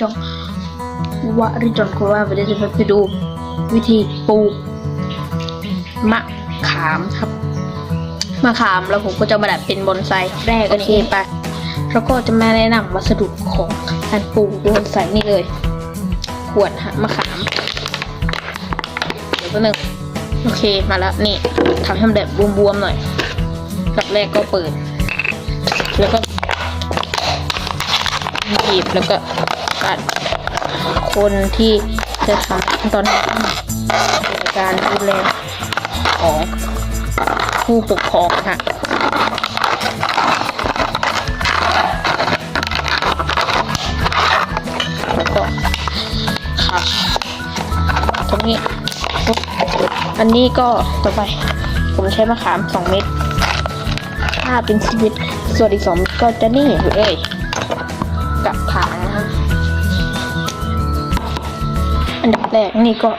ช่องวาริจอนโคว่าวันนี้จะไปดูวิธีปลูกมะขามครับมะขามแล้วผมก็จะมาดัดเป็นบอนไซแรกโอเคไปแล้วก็จะมาแนะนำวัสดุของการปลูกบอนไซนี่เลย ขวดฮะมะขาม เดี๋ยวแป๊บนึงโอเคมาแล้วนี่ทำให้มันแบบบวมๆหน่อยดับแรกก็เปิด แล้วก็ หยิบแล้วก็กัดคนที่จะทำขั้นตอนนี้การดูแลของผู้ปกครองค่ะแล้วก็ค่ะตรงนี้อันนี้ก็ต่อไป ผมใช้มะขามสองเม็ดถ้าเป็นชีวิตส่วนอีกสองเม็ดก็จะนี่เลย กับถางนะครับอันดับแรกนี่ก็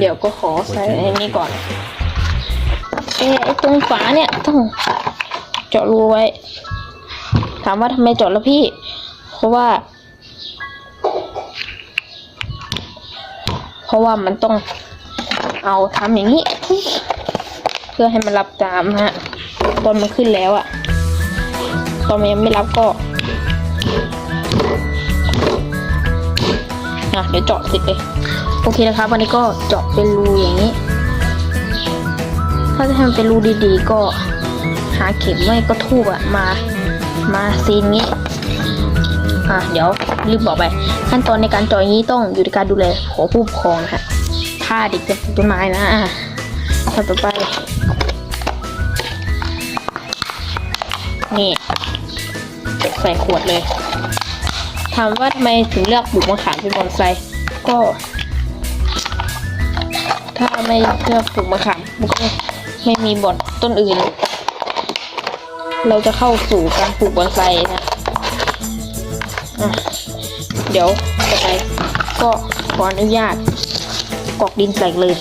เดี๋ยวก็ขอใส่อันนี้ก่อนเอะไอตรงฝาเนี่ยต้องเจาะรูไว้ ถามว่าทำไมเจาะแล้วพี่ เพราะว่า เพราะว่ามันต้องเอาทำอย่างนี้ เพื่อให้มันรับตามนะฮะตอนมันขึ้นแล้วอะตอนมันยังไม่รับก็ อะเดี๋ยวเจาะเสร็จเลยโอเคนะครับ วันนี้ก็เจาะเป็นรูอย่างนี้ ถ้าจะให้มันเป็นรูดีๆ ก็หาเข็มไม่ก็ทูบอะมา มาซีนงี้อะเดี๋ยวลืมบอกไป ขั้นตอนในการเจาะอย่างนี้ต้องอยู่ในการดูแลของผู้ปกครองนะคะถ้าเด็กจะปลูกต้นไม้นะอะต่อไปนี่ใส่ขวดเลย ถามว่าทำไมถึงเลือกปลูกมะขามเป็นบอนไซก็ ถ้าไม่เลือกปลูกมะขามมันก็ไม่มีบอนต้นอื่น เราจะเข้าสู่การปลูกบอนไซนะะเดี๋ยวต่อไปก็ขออนุญาตกรอกดินใส่เลย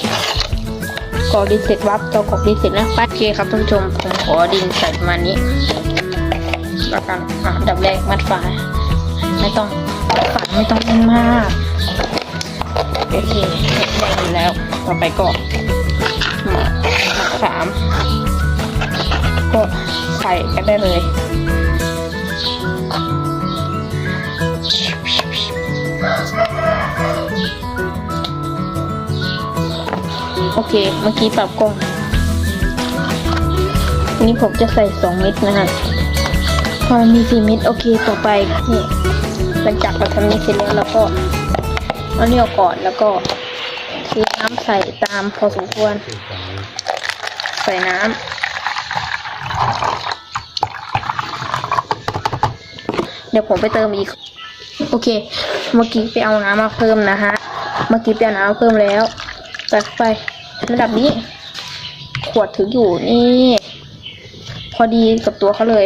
กรอกดินเสร็จวับเรากรอกดินเสร็จนะไปโอเคครับท่านผู้ชมผมขอดินใส่ประมาณนี้แล้วกันอะดับแรกมัดฝา ไม่ต้องฝาไม่ต้องแน่นมากโอเคแน่นอยู่แล้ว ต่อไปก็มะขามก็ใส่กันได้เลยโอเค เมื่อกี้ปรับกล้องนนี้ผมจะใส่สองเม็ดนะฮะพอมีสี่เม็ดโอเค ต่อไปนี่ หลังจากเราทำนี้เสร็จแล้วเราก็เอาเนี่ยก่อนแล้วก็เทน้ำใส่ตามพอสมควร ใส่น้ำเดี๋ยวผมไปเติมอีก โอเค เมื่อกี้ไปเอาน้ำมาเพิ่มนะฮะ เมื่อกี้ไปเอาน้ำมาเพิ่มแล้วใส่ไประดับนี้ ขวดถืออยู่นี่ พอดีกับตัวเขาเลย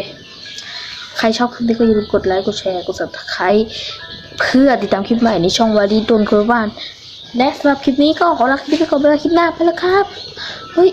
ใครชอบคลิปนี้ก็อย่าลืมกดไลค์กดแชร์กด subscribe เพื่อติดตามคลิปใหม่ในช่องวารีโดนคนบ้านและสำหรับคลิปนี้ก็ขอลาคลิปนี้ไปก่อนไปแล้วคลิปหน้าไปแล้วครับเฮ้ย